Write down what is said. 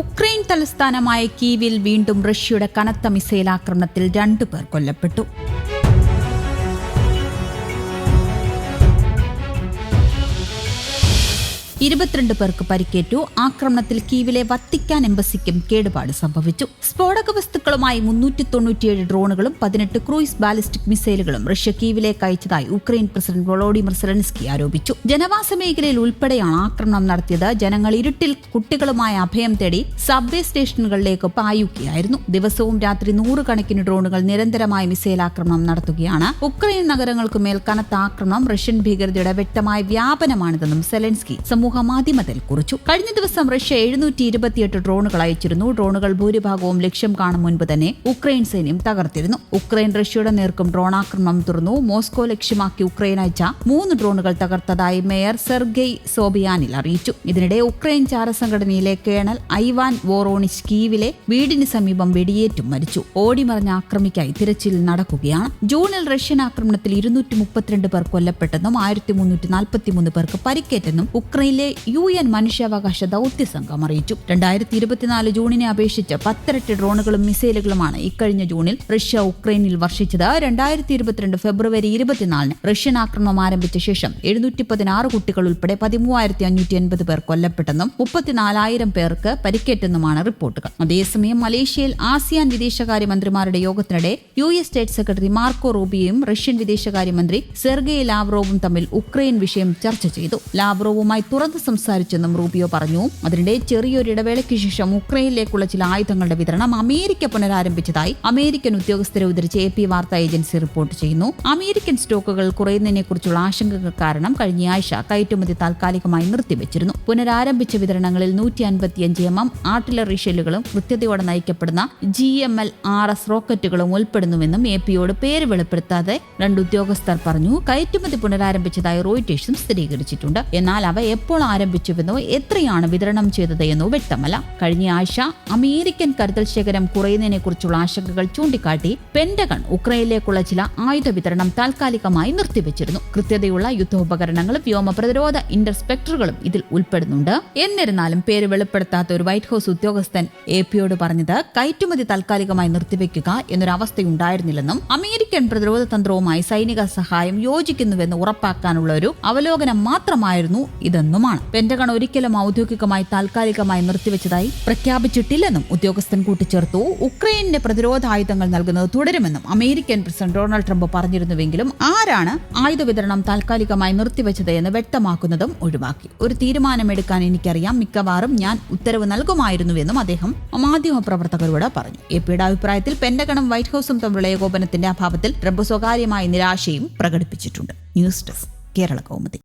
Ukraine തലസ്ഥാനമായ കീവിൽ വീണ്ടും റഷ്യയുടെ കനത്ത മിസൈൽ ആക്രമണത്തിൽ രണ്ടുപേർ കൊല്ലപ്പെട്ടു. ഇരുപത്തിരണ്ട് പേർക്ക് പരിക്കേറ്റു. ആക്രമണത്തിൽ കീവിലെ വത്തിക്കാൻ എംബസിക്കും കേടുപാട് സംഭവിച്ചു. സ്ഫോടക വസ്തുക്കളുമായി മുന്നൂറ്റി തൊണ്ണൂറ്റിയേഴ് ഡ്രോണുകളും പതിനെട്ട് ക്രൂയിസ് ബാലിസ്റ്റിക് മിസൈലുകളും റഷ്യ കീവിലേക്ക് അയച്ചതായി ഉക്രൈൻ പ്രസിഡന്റ് വളോഡിമർ സെലൻസ്കി ആരോപിച്ചു. ജനവാസ മേഖലയിൽ ഉൾപ്പെടെയാണ് ആക്രമണം നടത്തിയത്. ജനങ്ങൾ ഇരുട്ടിൽ കുട്ടികളുമായി അഭയം തേടി സബ്വേ സ്റ്റേഷനുകളിലേക്ക് പായുകയായിരുന്നു. ദിവസവും രാത്രി നൂറുകണക്കിന് ഡ്രോണുകൾ നിരന്തരമായി മിസൈൽ ആക്രമണം നടത്തുകയാണ്. ഉക്രൈൻ നഗരങ്ങൾക്കുമേൽ കനത്ത ആക്രമണം. റഷ്യൻ ഭീകരതയുടെ വ്യക്തമായ വ്യാപനമാണിതെന്നും സെലൻസ്കി സമൂഹ മാധ്യമത്തിൽ കുറിച്ചു. കഴിഞ്ഞ ദിവസം റഷ്യ എഴുന്നൂറ്റി ഇരുപത്തിയെട്ട് ഡ്രോണുകൾ അയച്ചിരുന്നു. ഡ്രോണുകൾ ഭൂരിഭാഗവും ലക്ഷ്യം കാണും മുൻപ് തന്നെ ഉക്രൈൻ സൈന്യം തകർത്തിരുന്നു. ഉക്രൈൻ റഷ്യയുടെ നേർക്കും ഡ്രോൺ ആക്രമണം തുറന്നു മോസ്കോ ലക്ഷ്യമാക്കി ഉക്രൈൻ അയച്ച മൂന്ന് ഡ്രോണുകൾ തകർത്തതായി മേയർ സെർഗെയ് സോബിയാനിൽ അറിയിച്ചു. ഇതിനിടെ ഉക്രൈൻ ചാരസംഘടനയിലെ കേണൽ ഐവാൻ വോറോണിച്ച് കീവിലെ വീടിന് സമീപം വെടിയേറ്റും മരിച്ചു. ഓടിമറിഞ്ഞ ആക്രമിക്കായി തിരച്ചിൽ നടക്കുകയാണ്. ജൂണിൽ റഷ്യൻ ആക്രമണത്തിൽ ഇരുന്നൂറ്റി മുപ്പത്തിരണ്ട് പേർ കൊല്ലപ്പെട്ടെന്നും ആയിരത്തി മുന്നൂറ്റി നാൽപ്പത്തിമൂന്ന് പേർക്ക് പരിക്കേറ്റെന്നും ഉക്രൈനിലെ യു എൻ മനുഷ്യാവകാശ ദൌത്യ സംഘം അറിയിച്ചു. രണ്ടായിരത്തി ഇരുപത്തിനാല് ജൂണിനെ അപേക്ഷിച്ച് പത്തിരട്ടി ഡ്രോണുകളും മിസൈലുകളുമാണ് ഇക്കഴിഞ്ഞ ജൂണിൽ റഷ്യ ഉക്രൈനിൽ വർഷിച്ചത്. രണ്ടായിരത്തി ഇരുപത്തിരണ്ട് ഫെബ്രുവരി ഇരുപത്തിനാലിന് റഷ്യൻ ആക്രമണം ആരംഭിച്ച ശേഷം എഴുന്നൂറ്റി പതിനാറ് കുട്ടികൾ ഉൾപ്പെടെ പതിമൂവായിരത്തി അഞ്ഞൂറ്റി എൺപത് പേർ കൊല്ലപ്പെട്ടെന്നും മുപ്പത്തിനാലായിരം പേർക്ക് പരിക്കേറ്റെന്നുമാണ് റിപ്പോർട്ടുകൾ. അതേസമയം മലേഷ്യയിൽ ആസിയാൻ വിദേശകാര്യമന്ത്രിമാരുടെ യോഗത്തിനിടെ U S state secretary Marco റൂബിയയും Russian വിദേശകാര്യമന്ത്രി സെർഗെ ലാവ്റോവും തമ്മിൽ ഉക്രൈൻ വിഷയം ചർച്ച ചെയ്തു. ലാവ്റോവുമായി തുറന്നു സംസാരിച്ചെന്നും റൂബിയോ പറഞ്ഞു. അതിനിടെ ചെറിയൊരു ഇടവേളയ്ക്ക് ശേഷം ഉക്രൈനിലേക്കുള്ള ചില ആയുധങ്ങളുടെ വിതരണം അമേരിക്ക പുനരാരംഭിച്ചതായി അമേരിക്കൻ ഉദ്യോഗസ്ഥരെ ഉദ്ധരിച്ച് എ പി വാർത്താ ഏജൻസി റിപ്പോർട്ട് ചെയ്യുന്നു. അമേരിക്കൻ സ്റ്റോക്കുകൾ കുറയുന്നതിനെക്കുറിച്ചുള്ള ആശങ്കകൾ കാരണം കഴിഞ്ഞയാഴ്ച കയറ്റുമതി താൽക്കാലികമായി നിർത്തിവച്ചിരുന്നു. പുനരാരംഭിച്ച വിതരണങ്ങളിൽ നൂറ്റി അൻപത്തിയഞ്ച് എം എം ആർട്ടിലറി ഷെല്ലുകളും കൃത്യതയോടെ നയിക്കപ്പെടുന്ന G M L R S റോക്കറ്റുകളും ഉൾപ്പെടുന്നുവെന്നും എ പിയോട് പേര് വെളിപ്പെടുത്താതെ രണ്ട് ഉദ്യോഗസ്ഥർ പറഞ്ഞു. കയറ്റുമതി പുനരാരംഭിച്ചതായി റോയിറ്റേഴ്സും സ്ഥിരീകരിച്ചിട്ടുണ്ട്. എന്നാൽ അവ എപ്പോൾ ആരംഭിച്ചുവെന്നോ എത്രയാണ് വിതരണം ചെയ്തത് എന്നോ വ്യക്തമല്ല. കഴിഞ്ഞ ആഴ്ച അമേരിക്കൻ കരുതൽ ശേഖരം കുറയുന്നതിനെ കുറിച്ചുള്ള ആശങ്കകൾ ചൂണ്ടിക്കാട്ടി പെന്റഗൺ ഉക്രൈനിലേക്കുള്ള ചില ആയുധ വിതരണം താൽക്കാലികമായി നിർത്തിവച്ചിരുന്നു. കൃത്യതയുള്ള യുദ്ധോപകരണങ്ങളും വ്യോമ പ്രതിരോധ ഇന്റർസ്പെക്ടറുകളും ഇതിൽ ഉൾപ്പെടുന്നുണ്ട്. എന്നിരുന്നാലും പേര് വെളിപ്പെടുത്താത്ത ഒരു വൈറ്റ് ഹൌസ് ഉദ്യോഗസ്ഥൻ എ പിയോട് പറഞ്ഞത് കയറ്റുമതി താൽക്കാലികമായി നിർത്തിവെക്കുക എന്നൊരവസ്ഥയുണ്ടായിരുന്നില്ലെന്നും അമേരിക്കൻ പ്രതിരോധ തന്ത്രവുമായി സൈനിക സഹായം യോജിക്കുന്നുവെന്ന് ഉറപ്പാക്കാനുള്ള ഒരു അവലോകനം മാത്രമായിരുന്നു ഇതെന്നുമാണ് പെന്റഗൺ ഒരിക്കലും ഔദ്യോഗികമായി താൽക്കാലികമായി നിർത്തിവെച്ചതായി പ്രഖ്യാപിച്ചിട്ടില്ലെന്നും ഉദ്യോഗസ്ഥൻ കൂട്ടിച്ചേർത്തു. ഉക്രൈനിന് പ്രതിരോധ ആയുധങ്ങൾ നൽകുന്നത് തുടരുമെന്നും അമേരിക്കൻ പ്രസിഡന്റ് ഡൊണാൾഡ് ട്രംപ് പറഞ്ഞിരുന്നുവെങ്കിലും ആരാണ് ആയുധ വിതരണം താൽക്കാലികമായി നിർത്തിവെച്ചത് എന്ന് വ്യക്തമാക്കുന്നതും ഒഴിവാക്കി. ഒരു തീരുമാനമെടുക്കാൻ എനിക്കറിയാം. മിക്കവാറും ഞാൻ ഉത്തരവ് നൽകുമായിരുന്നുവെന്നും അദ്ദേഹം മാധ്യമപ്രവർത്തകരോട് പറഞ്ഞു. എ പിയുടെ അഭിപ്രായത്തിൽ പെന്റഗണും വൈറ്റ് ഹൌസും തമ്മിലുള്ള ഏകോപനത്തിന്റെ അഭാവത്തിൽ ട്രംപ് സ്വകാര്യമായ നിരാശയും പ്രകടിപ്പിച്ചിട്ടുണ്ട്. News desk Kerala Kaumudi.